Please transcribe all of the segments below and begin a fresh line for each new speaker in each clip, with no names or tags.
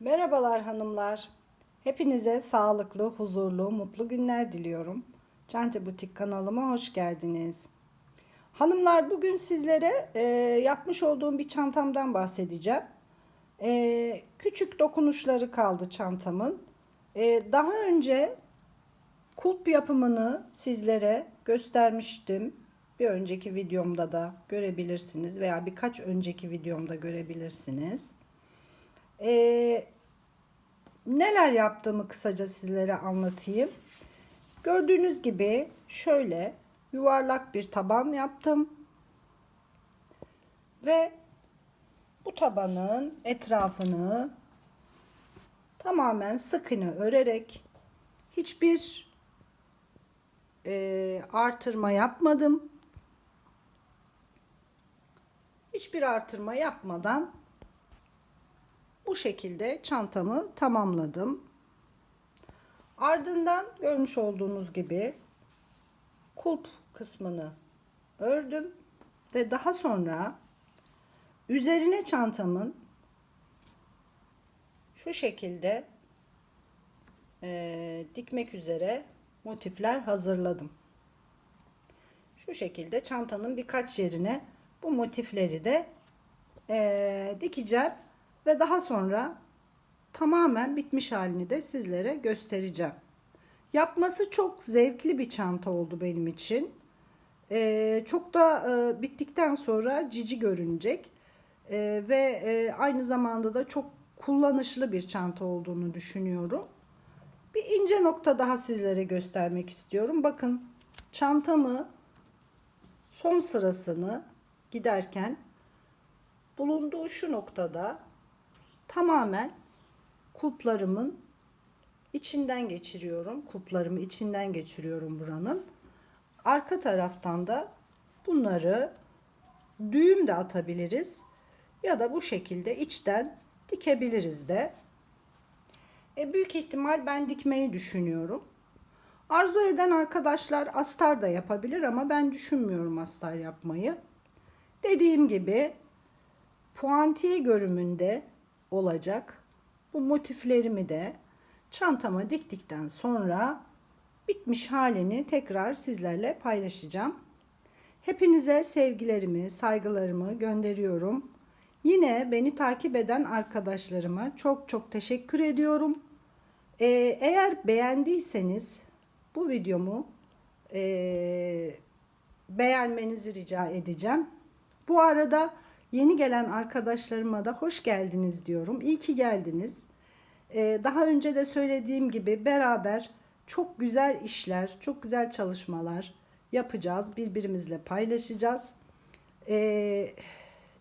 Merhabalar hanımlar. Hepinize sağlıklı, huzurlu, mutlu günler diliyorum. Çanta Butik kanalıma hoş geldiniz. Hanımlar bugün sizlere e, yapmış olduğum bir çantamdan bahsedeceğim. E, küçük dokunuşları kaldı çantamın. E, daha önce kulp yapımını sizlere göstermiştim. Bir önceki videomda da görebilirsiniz veya birkaç önceki videomda görebilirsiniz. Ee, neler yaptığımı kısaca sizlere anlatayım. Gördüğünüz gibi şöyle yuvarlak bir taban yaptım. Ve bu tabanın etrafını tamamen sıkını örerek hiçbir e, artırma yapmadım. Hiçbir artırma yapmadan bu şekilde çantamı tamamladım. Ardından görmüş olduğunuz gibi kulp kısmını ördüm ve daha sonra üzerine çantamın şu şekilde e, dikmek üzere motifler hazırladım. Şu şekilde çantanın birkaç yerine bu motifleri de e, dikeceğim ve daha sonra tamamen bitmiş halini de sizlere göstereceğim. Yapması çok zevkli bir çanta oldu benim için. Ee, çok da e, bittikten sonra cici görünecek Ee, ve e, aynı zamanda da çok kullanışlı bir çanta olduğunu düşünüyorum. Bir ince nokta daha sizlere göstermek istiyorum. Bakın çantamı son sırasını giderken bulunduğu şu noktada tamamen kulplarımın içinden geçiriyorum. Kulplarımı içinden geçiriyorum buranın. Arka taraftan da bunları düğüm de atabiliriz. Ya da bu şekilde içten dikebiliriz de. E, büyük ihtimal ben dikmeyi düşünüyorum. Arzu eden arkadaşlar astar da yapabilir ama ben düşünmüyorum astar yapmayı. Dediğim gibi puantiye görümünde olacak. Bu motiflerimi de çantama diktikten sonra bitmiş halini tekrar sizlerle paylaşacağım. Hepinize sevgilerimi, saygılarımı gönderiyorum. Yine beni takip eden arkadaşlarıma çok çok teşekkür ediyorum. Ee, eğer beğendiyseniz bu videomu e, beğenmenizi rica edeceğim. Bu arada Yeni gelen arkadaşlarıma da hoş geldiniz diyorum. İyi ki geldiniz. Ee, daha önce de söylediğim gibi beraber çok güzel işler, çok güzel çalışmalar yapacağız. Birbirimizle paylaşacağız. Ee,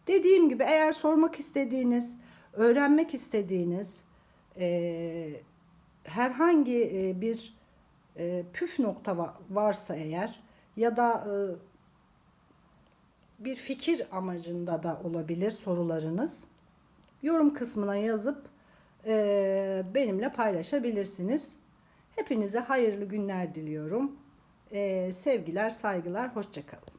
dediğim gibi eğer sormak istediğiniz, öğrenmek istediğiniz e, herhangi e, bir e, püf nokta varsa eğer ya da bir fikir amacında da olabilir sorularınız. Yorum kısmına yazıp e, benimle paylaşabilirsiniz. Hepinize hayırlı günler diliyorum. E, sevgiler, saygılar, hoşçakalın.